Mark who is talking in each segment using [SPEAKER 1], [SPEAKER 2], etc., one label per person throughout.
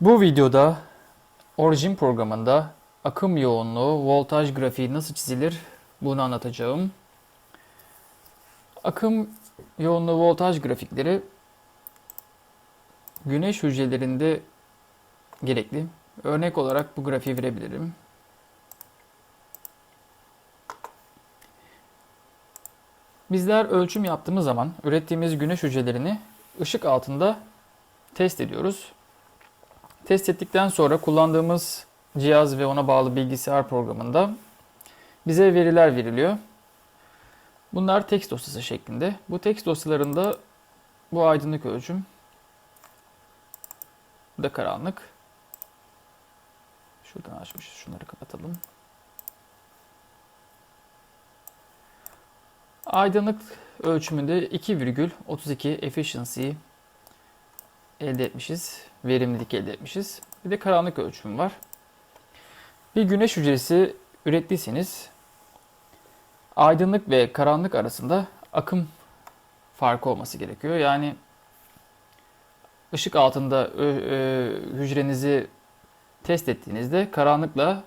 [SPEAKER 1] Bu videoda Origin programında akım yoğunluğu, voltaj grafiği nasıl çizilir bunu anlatacağım. Akım yoğunluğu voltaj grafikleri güneş hücrelerinde gerekli. Örnek olarak bu grafiği verebilirim. Bizler ölçüm yaptığımız zaman ürettiğimiz güneş hücrelerini ışık altında test ediyoruz. Test ettikten sonra kullandığımız cihaz ve ona bağlı bilgisayar programında bize veriler veriliyor. Bunlar text dosyası şeklinde. Bu text dosyalarında bu aydınlık ölçüm, bu da karanlık. Şuradan açmışız. Şunları kapatalım. Aydınlık ölçümünde 2,32 efficiency elde etmişiz. Verimlilik elde etmişiz. Bir de karanlık ölçüm var. Bir güneş hücresi ürettiyseniz aydınlık ve karanlık arasında akım farkı olması gerekiyor. Yani ışık altında hücrenizi test ettiğinizde karanlıkla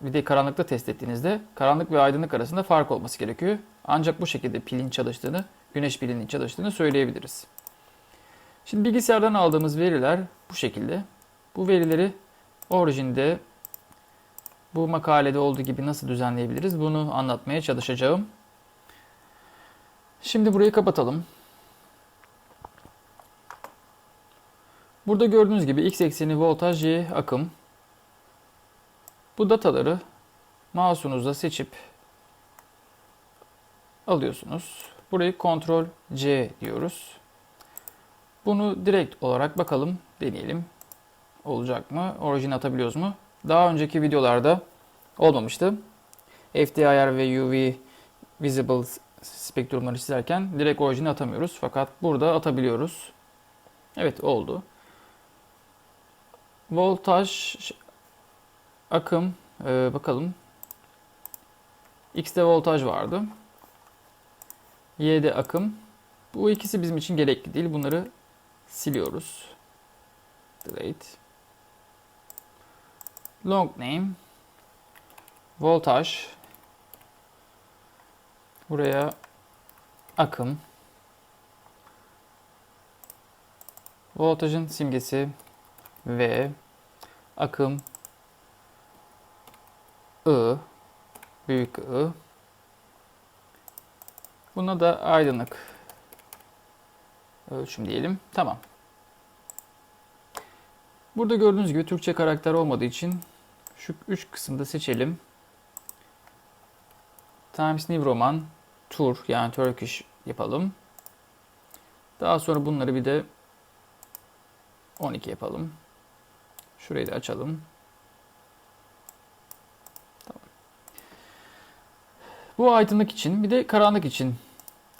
[SPEAKER 1] bir de karanlıkta test ettiğinizde karanlık ve aydınlık arasında fark olması gerekiyor. Ancak bu şekilde pilin çalıştığını, güneş pilinin çalıştığını söyleyebiliriz. Şimdi bilgisayardan aldığımız veriler bu şekilde. Bu verileri orijinde bu makalede olduğu gibi nasıl düzenleyebiliriz bunu anlatmaya çalışacağım. Şimdi burayı kapatalım. Burada gördüğünüz gibi x ekseni voltaj, y akım. Bu dataları mouse'unuzla seçip alıyorsunuz. Burayı Ctrl C diyoruz. Bunu direkt olarak bakalım, deneyelim. Olacak mı? Orijin atabiliyoruz mu? Daha önceki videolarda olmamıştı. FDIR ve UV Visible spektrumları çizerken direkt orijini atamıyoruz. Fakat burada atabiliyoruz. Evet oldu. Voltaj, akım, ee, bakalım. X'de voltaj vardı. Y'de akım. Bu ikisi bizim için gerekli değil. Bunları siliyoruz. Delete. Long name. Voltaj. Buraya akım. Voltajın simgesi V. Akım I. Büyük I. Buna da aydınlık ölçüm diyelim. Tamam. Burada gördüğünüz gibi Türkçe karakter olmadığı için şu üç kısımda seçelim. Times New Roman Tur yani Turkish yapalım. Daha sonra bunları bir de 12 yapalım. Şurayı da açalım. Tamam. Bu aydınlık için bir de karanlık için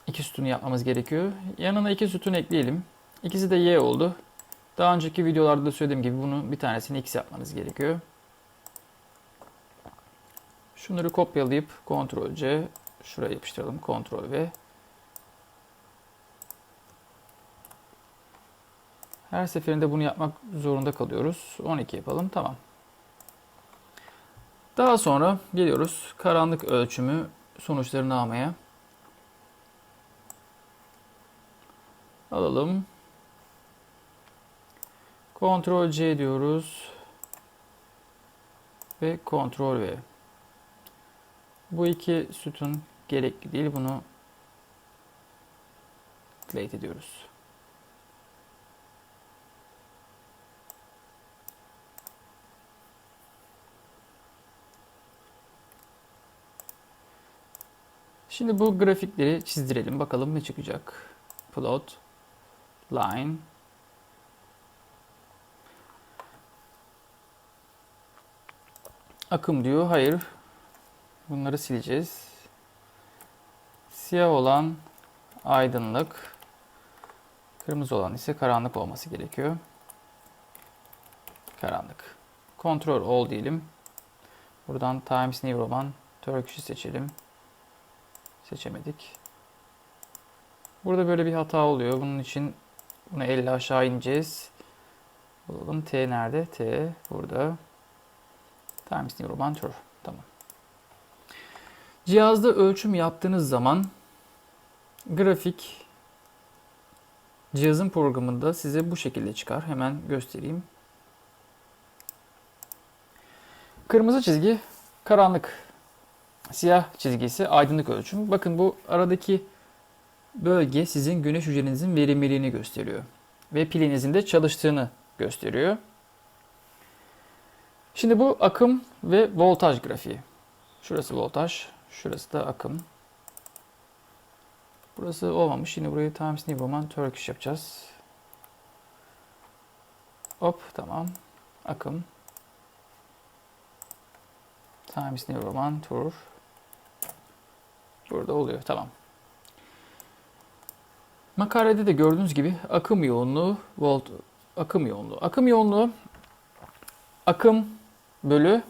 [SPEAKER 1] iki sütunu yapmamız gerekiyor. Yanına iki sütun ekleyelim. İkisi de Y oldu. Daha önceki videolarda da söylediğim gibi bunu bir tanesini X yapmanız gerekiyor. Şunları kopyalayıp Ctrl C şuraya yapıştıralım. Ctrl V. Her seferinde bunu yapmak zorunda kalıyoruz. 12 yapalım. Tamam. Daha sonra geliyoruz karanlık ölçümü sonuçlarını almaya. Alalım. Ctrl C diyoruz. Ve Ctrl V. Bu iki sütun gerekli değil. Bunu delete ediyoruz. Şimdi bu grafikleri çizdirelim. Bakalım ne çıkacak. Plot, line, akım diyor. Hayır. Bunları sileceğiz. Siyah olan aydınlık. Kırmızı olan ise karanlık olması gerekiyor. Karanlık. Ctrl All diyelim. Buradan Times New Roman Turkish'i seçelim. Seçemedik. Burada böyle bir hata oluyor. Bunun için bunu elle aşağı ineceğiz. Bulalım. T nerede? T burada. Times New Roman Tour. Tamam. Cihazda ölçüm yaptığınız zaman grafik cihazın programında size bu şekilde çıkar. Hemen göstereyim. Kırmızı çizgi karanlık. Siyah çizgisi aydınlık ölçüm. Bakın bu aradaki bölge sizin güneş hücrenizin verimliliğini gösteriyor. Ve pilinizin de çalıştığını gösteriyor. Şimdi bu akım ve voltaj grafiği. Şurası voltaj, şurası da akım. Burası olmamış. Şimdi burayı Times New Roman Turkish yapacağız. Hop tamam. Akım. Times New Roman Tour. Burada oluyor. Tamam. Makalede de gördüğünüz gibi akım yoğunluğu, volt, akım yoğunluğu. Akım yoğunluğu akım bölü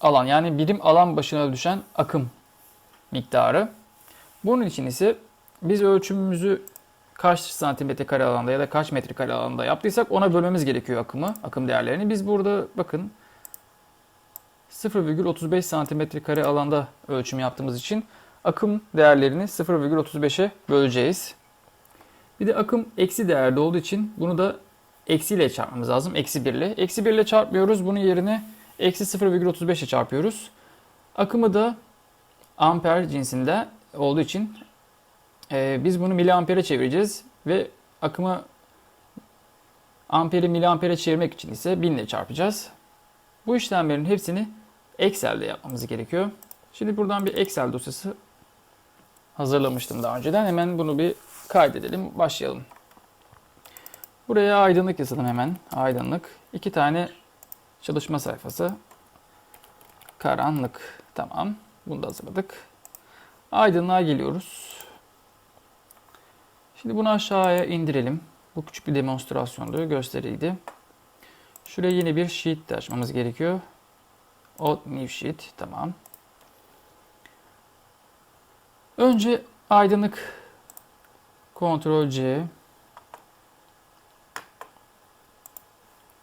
[SPEAKER 1] alan yani birim alan başına düşen akım miktarı. Bunun için ise biz ölçümümüzü kaç santimetre kare alanda ya da kaç metre kare alanda yaptıysak ona bölmemiz gerekiyor akımı, akım değerlerini. Biz burada bakın 0,35 santimetre kare alanda ölçüm yaptığımız için akım değerlerini 0,35'e böleceğiz. Bir de akım eksi değerde olduğu için bunu da eksiyle çarpmamız lazım. Eksi 1 ile. Eksi 1 ile çarpmıyoruz. Bunun yerine eksi 0,35 ile çarpıyoruz. Akımı da amper cinsinde olduğu için e, biz bunu miliampere çevireceğiz. Ve akımı amperi miliampere çevirmek için ise 1000 ile çarpacağız. Bu işlemlerin hepsini Excel'de yapmamız gerekiyor. Şimdi buradan bir Excel dosyası hazırlamıştım daha önceden. Hemen bunu bir kaydedelim. Başlayalım. Buraya aydınlık yazalım hemen. Aydınlık. İki tane çalışma sayfası. Karanlık. Tamam. Bunu da hazırladık. Aydınlığa geliyoruz. Şimdi bunu aşağıya indirelim. Bu küçük bir demonstrasyondu, gösteriydi. Şuraya yeni bir sheet de açmamız gerekiyor. Old new sheet. Tamam. Önce aydınlık Ctrl C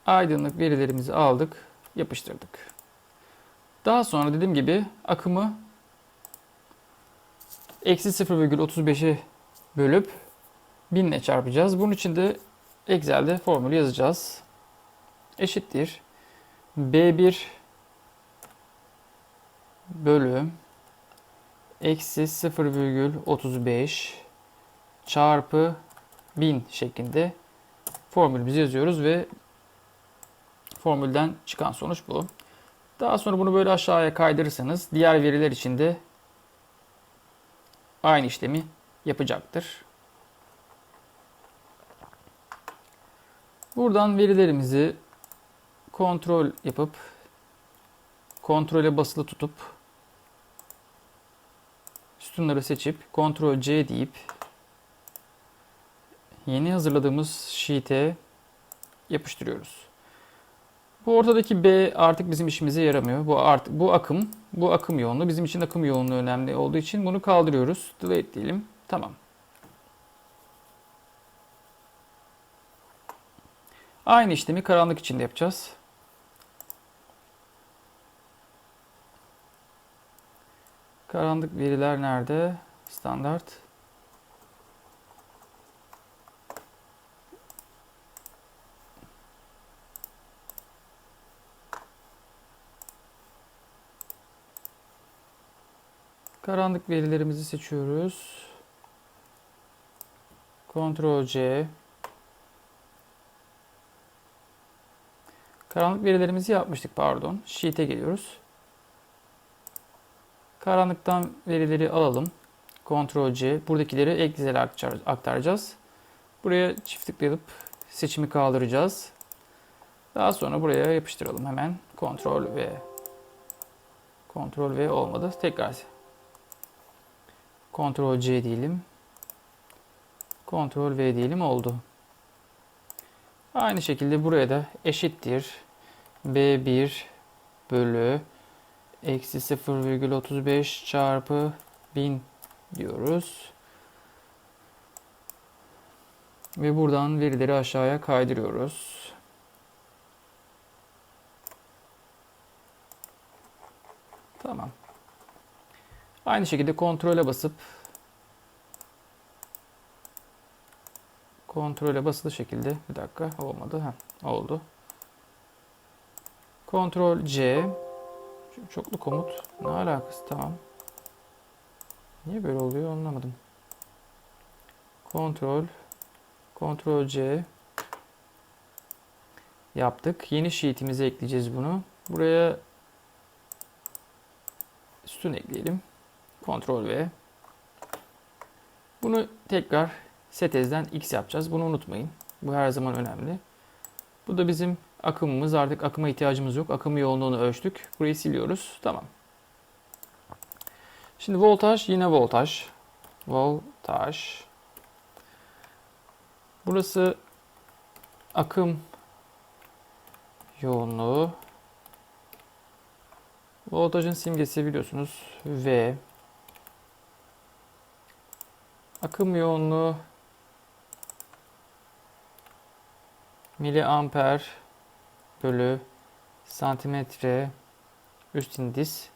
[SPEAKER 1] aydınlık verilerimizi aldık, yapıştırdık. Daha sonra dediğim gibi akımı eksi 0,35'e bölüp 1000 ile çarpacağız. Bunun için de Excel'de formülü yazacağız. Eşittir. B1 bölü eksi 0,35 çarpı 1000 şeklinde formülümüzü yazıyoruz ve formülden çıkan sonuç bu. Daha sonra bunu böyle aşağıya kaydırırsanız diğer veriler için de aynı işlemi yapacaktır. Buradan verilerimizi kontrol yapıp kontrole basılı tutup sütunları seçip kontrol C deyip yeni hazırladığımız sheet'e yapıştırıyoruz. Bu ortadaki B artık bizim işimize yaramıyor. Bu artık bu akım, bu akım yoğunluğu. Bizim için akım yoğunluğu önemli olduğu için bunu kaldırıyoruz. Delete diyelim. Tamam. Aynı işlemi karanlık için de yapacağız. Karanlık veriler nerede? Standart. Karanlık verilerimizi seçiyoruz. Ctrl C. Karanlık verilerimizi yapmıştık pardon. Sheet'e geliyoruz. Karanlıktan verileri alalım. Ctrl C. Buradakileri Excel'e aktaracağız. Buraya çift tıklayıp seçimi kaldıracağız. Daha sonra buraya yapıştıralım hemen. Ctrl V. Ctrl V olmadı. Tekrar Ctrl C diyelim. Ctrl V diyelim oldu. Aynı şekilde buraya da eşittir. B1 bölü eksi 0,35 çarpı 1000 diyoruz. Ve buradan verileri aşağıya kaydırıyoruz. Tamam. Aynı şekilde kontrole basıp kontrole basılı şekilde bir dakika olmadı. Heh, oldu. Kontrol C çoklu komut ne alakası tamam. Niye böyle oluyor anlamadım. Kontrol Kontrol C yaptık. Yeni sheet'imize ekleyeceğiz bunu. Buraya sütun ekleyelim. Kontrol V. Bunu tekrar setezden x yapacağız. Bunu unutmayın. Bu her zaman önemli. Bu da bizim akımımız. Artık akıma ihtiyacımız yok. Akım yoğunluğunu ölçtük. Burayı siliyoruz. Tamam. Şimdi voltaj yine voltaj. Voltaj. Burası akım yoğunluğu. Voltajın simgesi biliyorsunuz V. Akım yoğunluğu miliamper bölü santimetre üst indis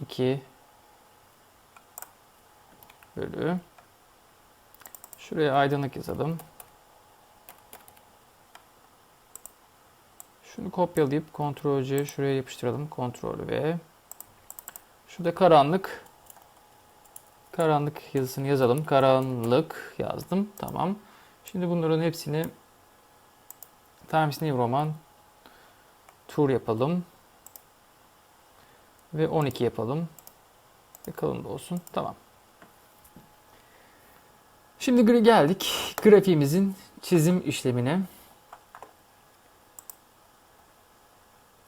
[SPEAKER 1] 2 bölü şuraya aydınlık yazalım. Şunu kopyalayıp Ctrl C şuraya yapıştıralım. Ctrl V. Şurada karanlık. Karanlık yazısını yazalım. Karanlık yazdım. Tamam. Şimdi bunların hepsini Times New Roman tur yapalım. Ve 12 yapalım. Ve kalın da olsun. Tamam. Şimdi geldik grafiğimizin çizim işlemine.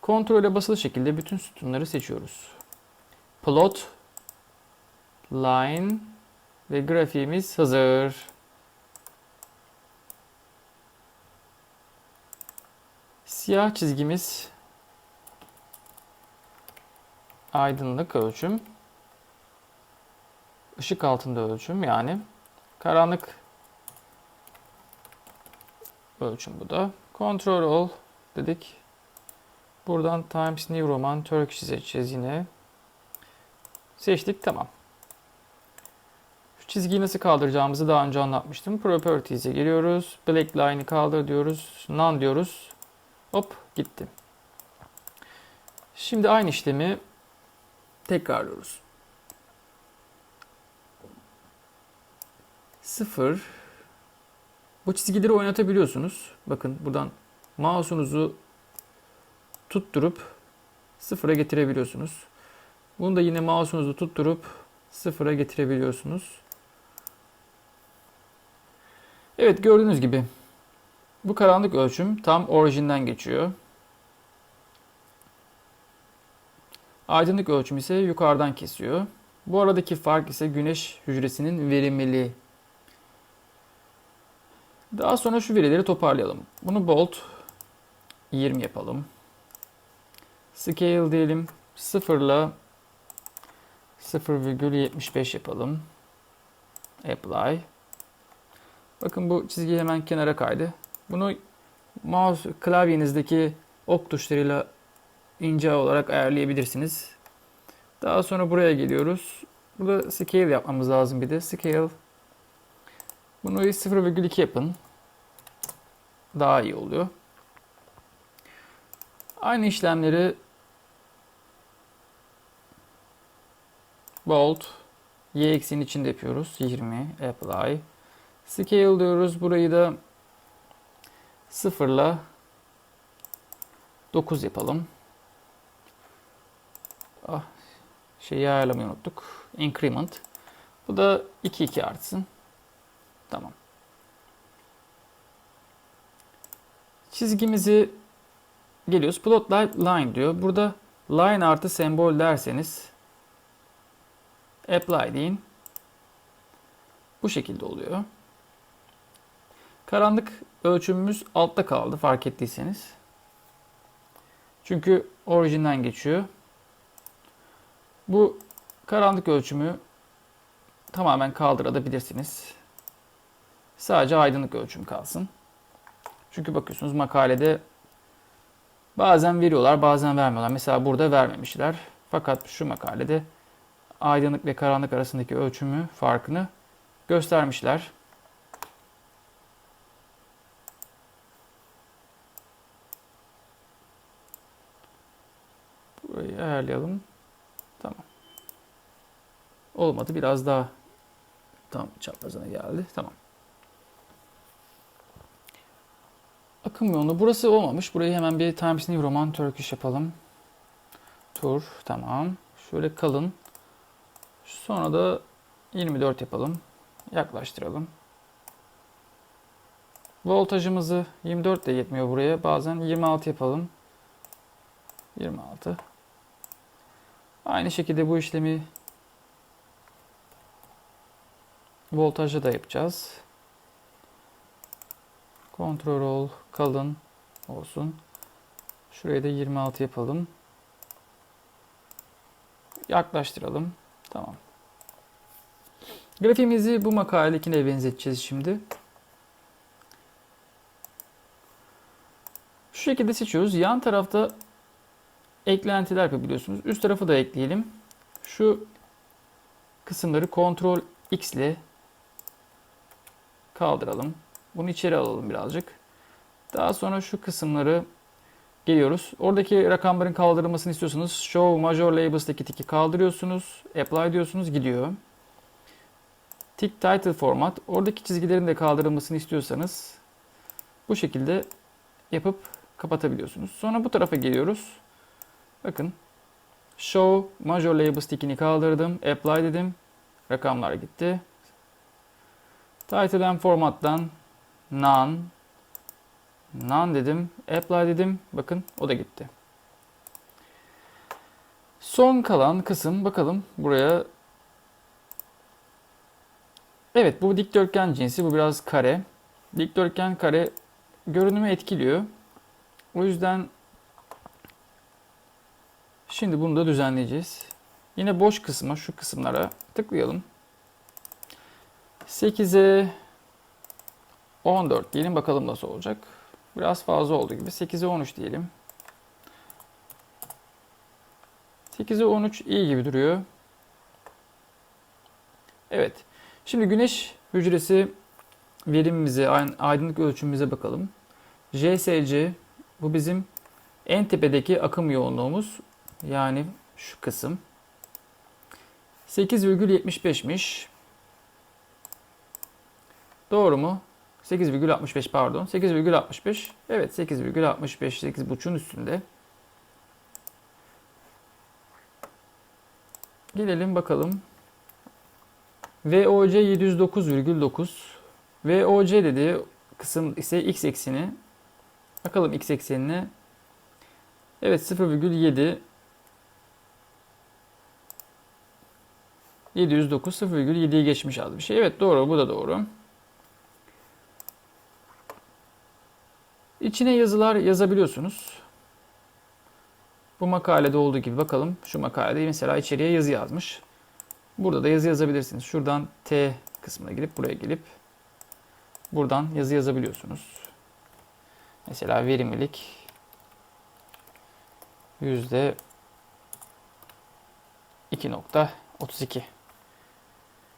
[SPEAKER 1] Kontrole basılı şekilde bütün sütunları seçiyoruz. Plot, line ve grafiğimiz hazır. Siyah çizgimiz aydınlık ölçüm. Işık altında ölçüm yani. Karanlık ölçüm bu da. Control all dedik. Buradan Times New Roman Turkish seçeceğiz yine. Seçtik tamam. Şu çizgiyi nasıl kaldıracağımızı daha önce anlatmıştım. Properties'e geliyoruz. Black line'ı kaldır diyoruz. None diyoruz. Hop gitti. Şimdi aynı işlemi tekrarlıyoruz. 0 Bu çizgileri oynatabiliyorsunuz. Bakın buradan mouse'unuzu tutturup sıfıra getirebiliyorsunuz. Bunu da yine mouse'unuzu tutturup sıfıra getirebiliyorsunuz. Evet gördüğünüz gibi bu karanlık ölçüm tam orijinden geçiyor. Aydınlık ölçüm ise yukarıdan kesiyor. Bu aradaki fark ise güneş hücresinin verimliliği. Daha sonra şu verileri toparlayalım. Bunu bolt 20 yapalım. Scale diyelim 0 ile 0,75 yapalım. Apply. Bakın bu çizgi hemen kenara kaydı. Bunu mouse klavyenizdeki ok tuşlarıyla ince olarak ayarlayabilirsiniz. Daha sonra buraya geliyoruz. Burada scale yapmamız lazım bir de. Scale. Bunu 0,2 yapın. Daha iyi oluyor. Aynı işlemleri Bolt y eksinin içinde yapıyoruz. 20 apply. Scale diyoruz. Burayı da 0 ile 9 yapalım. Ah, şeyi ayarlamayı unuttuk. Increment. Bu da 2 2 artsın. Tamam. Çizgimizi geliyoruz. Plot line diyor. Burada line artı sembol derseniz apply deyin. Bu şekilde oluyor. Karanlık ölçümümüz altta kaldı fark ettiyseniz. Çünkü orijinden geçiyor. Bu karanlık ölçümü tamamen kaldırabilirsiniz. Sadece aydınlık ölçüm kalsın. Çünkü bakıyorsunuz makalede Bazen veriyorlar, bazen vermiyorlar. Mesela burada vermemişler. Fakat şu makalede aydınlık ve karanlık arasındaki ölçümü farkını göstermişler. Burayı ayarlayalım. Tamam. Olmadı. Biraz daha tam çaprazına geldi. Tamam. Akım yolunu. Burası olmamış. Burayı hemen bir Times New Roman Turkish yapalım. Tur. Tamam. Şöyle kalın. Sonra da 24 yapalım. Yaklaştıralım. Voltajımızı 24 de yetmiyor buraya. Bazen 26 yapalım. 26. Aynı şekilde bu işlemi voltajda da yapacağız. Kontrol ol, kalın olsun. Şuraya da 26 yapalım. Yaklaştıralım. Tamam. Grafiğimizi bu makaledekine benzeteceğiz şimdi. Şu şekilde seçiyoruz. Yan tarafta eklentiler yapabiliyorsunuz. Üst tarafı da ekleyelim. Şu kısımları Ctrl X ile kaldıralım. Bunu içeri alalım birazcık. Daha sonra şu kısımları geliyoruz. Oradaki rakamların kaldırılmasını istiyorsanız Show Major Labels'taki tiki kaldırıyorsunuz. Apply diyorsunuz gidiyor. Tick Title Format. Oradaki çizgilerin de kaldırılmasını istiyorsanız bu şekilde yapıp kapatabiliyorsunuz. Sonra bu tarafa geliyoruz. Bakın. Show Major Labels tikini kaldırdım. Apply dedim. Rakamlar gitti. Title and Format'tan None None dedim. Apply dedim. Bakın o da gitti. Son kalan kısım bakalım buraya. Evet bu dikdörtgen cinsi. Bu biraz kare. Dikdörtgen kare görünümü etkiliyor. O yüzden şimdi bunu da düzenleyeceğiz. Yine boş kısma şu kısımlara tıklayalım. 8'e 14 diyelim bakalım nasıl olacak. Biraz fazla oldu gibi. 8'e 13 diyelim. 8'e 13 iyi gibi duruyor. Evet. Şimdi güneş hücresi verimimize, aydınlık ölçümümüze bakalım. JSC bu bizim en tepedeki akım yoğunluğumuz. Yani şu kısım. 8,75'miş. Doğru mu? 8,65 pardon. 8,65. Evet 8,65 8,5'un üstünde. Gelelim bakalım. VOC 709,9. VOC dediği kısım ise x ekseni. Bakalım x eksenine. Evet 0,7 709 0,7'yi geçmiş az bir şey. Evet doğru bu da doğru. İçine yazılar yazabiliyorsunuz. Bu makalede olduğu gibi bakalım. Şu makalede mesela içeriye yazı yazmış. Burada da yazı yazabilirsiniz. Şuradan T kısmına girip buraya gelip buradan yazı yazabiliyorsunuz. Mesela verimlilik yüzde 2.32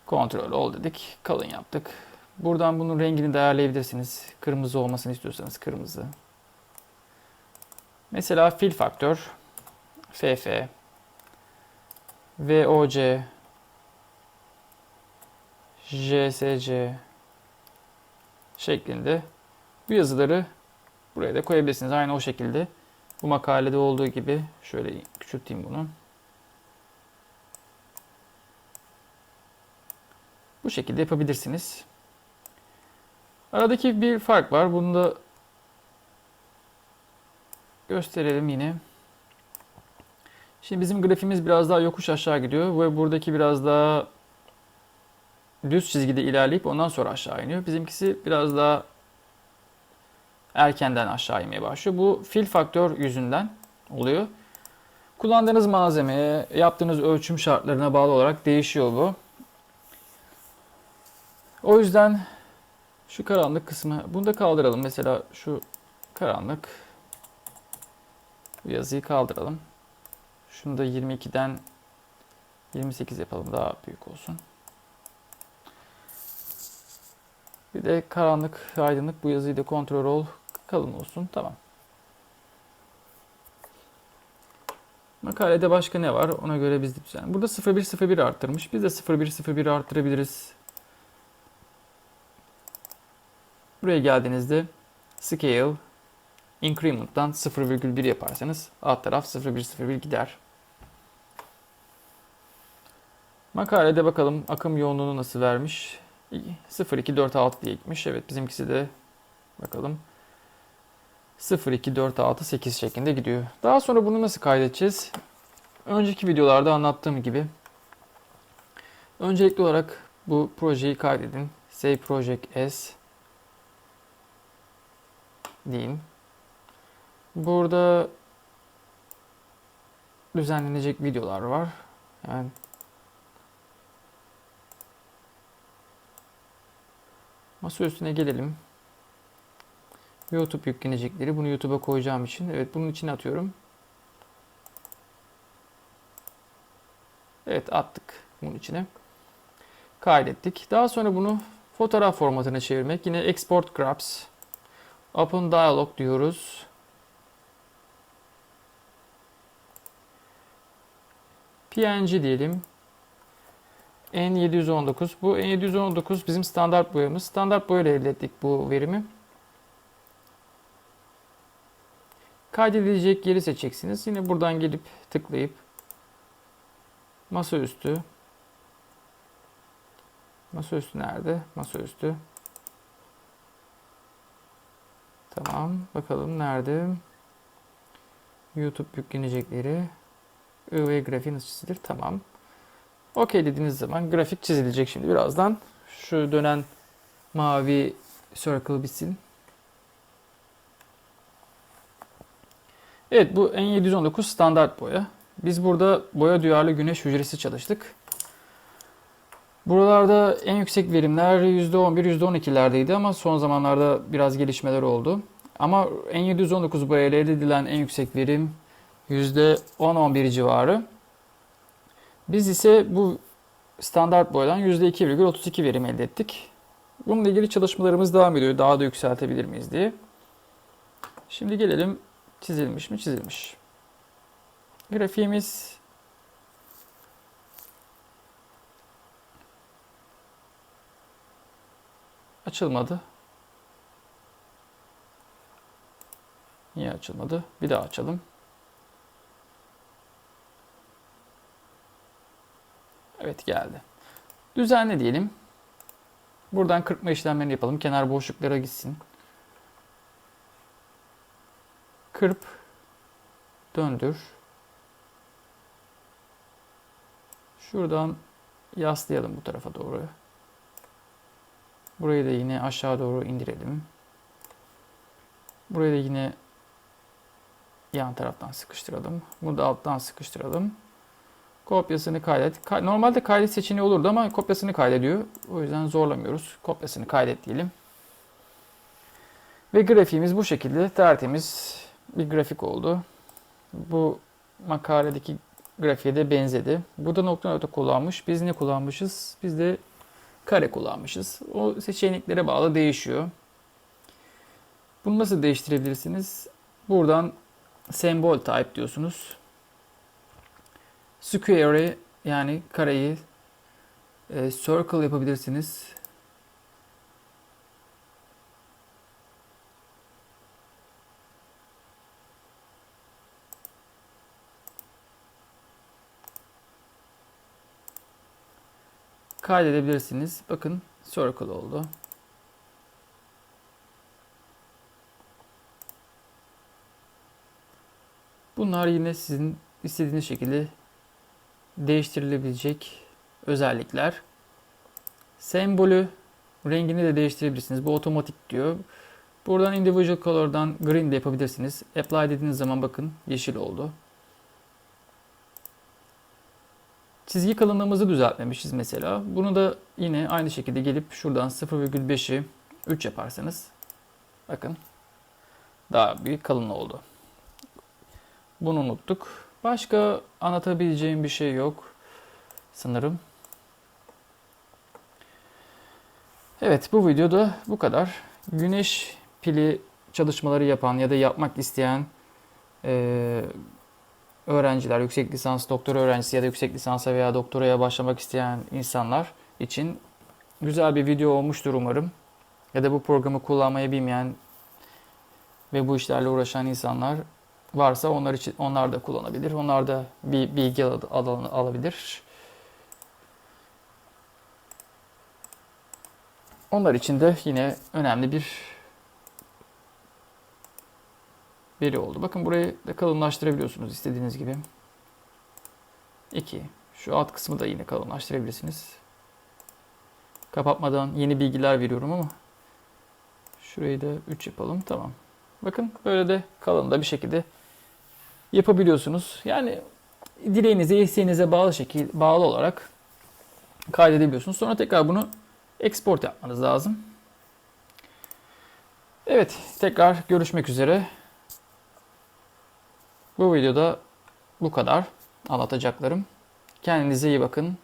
[SPEAKER 1] kontrol ol dedik. Kalın yaptık. Buradan bunun rengini de ayarlayabilirsiniz. Kırmızı olmasını istiyorsanız kırmızı. Mesela fil faktör FF VOC JSC şeklinde bu yazıları buraya da koyabilirsiniz. Aynı o şekilde bu makalede olduğu gibi şöyle küçülteyim bunu. Bu şekilde yapabilirsiniz. Aradaki bir fark var. Bunu da gösterelim yine. Şimdi bizim grafimiz biraz daha yokuş aşağı gidiyor ve buradaki biraz daha düz çizgide ilerleyip ondan sonra aşağı iniyor. Bizimkisi biraz daha erkenden aşağı inmeye başlıyor. Bu fil faktör yüzünden oluyor. Kullandığınız malzemeye, yaptığınız ölçüm şartlarına bağlı olarak değişiyor bu. O yüzden şu karanlık kısmı, bunu da kaldıralım. Mesela şu karanlık Bu yazıyı kaldıralım. Şunu da 22'den 28 yapalım daha büyük olsun. Bir de karanlık, aydınlık bu yazıyı da kontrol ol kalın olsun. Tamam. Makalede başka ne var? Ona göre biz de yani burada 0101 arttırmış. Biz de 0101 arttırabiliriz. Buraya geldiğinizde scale increment'tan 0,1 yaparsanız alt taraf 0,01 gider. Makalede bakalım akım yoğunluğunu nasıl vermiş. 0,246 diye gitmiş. Evet bizimkisi de bakalım 0,246,8 şeklinde gidiyor. Daha sonra bunu nasıl kaydedeceğiz? Önceki videolarda anlattığım gibi öncelikli olarak bu projeyi kaydedin. Save Project S deyin. Burada düzenlenecek videolar var. Yani masa üstüne gelelim. YouTube yüklenecekleri. Bunu YouTube'a koyacağım için. Evet bunun içine atıyorum. Evet attık bunun içine. Kaydettik. Daha sonra bunu fotoğraf formatına çevirmek. Yine Export Grabs. Open Dialog diyoruz. PNG diyelim. N719. Bu N719 bizim standart boyamız. Standart boyayla elde ettik bu verimi. Kaydedilecek yeri seçeceksiniz. Yine buradan gelip tıklayıp masaüstü masaüstü nerede? Masaüstü. Tamam. Bakalım nerede? YouTube yüklenecekleri. ÖV grafiği nasıl çizilir? Tamam. Okey dediğiniz zaman grafik çizilecek şimdi birazdan. Şu dönen mavi circle bitsin. Evet bu N719 standart boya. Biz burada boya duyarlı güneş hücresi çalıştık. Buralarda en yüksek verimler %11, %12'lerdeydi ama son zamanlarda biraz gelişmeler oldu. Ama N719 boya ile elde edilen en yüksek verim %10-11 civarı. Biz ise bu standart boyadan %2,32 verim elde ettik. Bununla ilgili çalışmalarımız devam ediyor. Daha da yükseltebilir miyiz diye. Şimdi gelelim çizilmiş mi? Çizilmiş. Grafiğimiz açılmadı. Niye açılmadı? Bir daha açalım. Evet geldi. Düzenle diyelim. Buradan kırpma işlemlerini yapalım. Kenar boşluklara gitsin. Kırp. Döndür. Şuradan yaslayalım bu tarafa doğru. Burayı da yine aşağı doğru indirelim. Burayı da yine yan taraftan sıkıştıralım. Bunu da alttan sıkıştıralım. Kopyasını kaydet. Normalde kaydet seçeneği olurdu ama kopyasını kaydediyor. O yüzden zorlamıyoruz. Kopyasını kaydet diyelim. Ve grafiğimiz bu şekilde tertemiz bir grafik oldu. Bu makaledeki grafiğe de benzedi. Burada nokta nokta kullanmış. Biz ne kullanmışız? Biz de kare kullanmışız. O seçeneklere bağlı değişiyor. Bunu nasıl değiştirebilirsiniz? Buradan sembol type diyorsunuz. Square'i yani kareyi e, circle yapabilirsiniz. Kaydedebilirsiniz. Bakın circle oldu. Bunlar yine sizin istediğiniz şekilde değiştirilebilecek özellikler. Sembolü rengini de değiştirebilirsiniz. Bu otomatik diyor. Buradan individual color'dan green de yapabilirsiniz. Apply dediğiniz zaman bakın yeşil oldu. Çizgi kalınlığımızı düzeltmemişiz mesela. Bunu da yine aynı şekilde gelip şuradan 0,5'i 3 yaparsanız bakın daha bir kalın oldu. Bunu unuttuk. Başka anlatabileceğim bir şey yok sanırım. Evet bu videoda bu kadar. Güneş pili çalışmaları yapan ya da yapmak isteyen eee, öğrenciler, yüksek lisans doktora öğrencisi ya da yüksek lisansa veya doktoraya başlamak isteyen insanlar için güzel bir video olmuştur umarım. Ya da bu programı kullanmayı bilmeyen ve bu işlerle uğraşan insanlar varsa onlar için onlar da kullanabilir. Onlar da bir bilgi al- alanı alabilir. Onlar için de yine önemli bir veri oldu. Bakın burayı da kalınlaştırabiliyorsunuz istediğiniz gibi. 2. Şu alt kısmı da yine kalınlaştırabilirsiniz. Kapatmadan yeni bilgiler veriyorum ama şurayı da 3 yapalım. Tamam. Bakın böyle de kalın da bir şekilde yapabiliyorsunuz. Yani dileğinize, isteğinize bağlı şekil bağlı olarak kaydedebiliyorsunuz. Sonra tekrar bunu export yapmanız lazım. Evet, tekrar görüşmek üzere. Bu videoda bu kadar anlatacaklarım. Kendinize iyi bakın.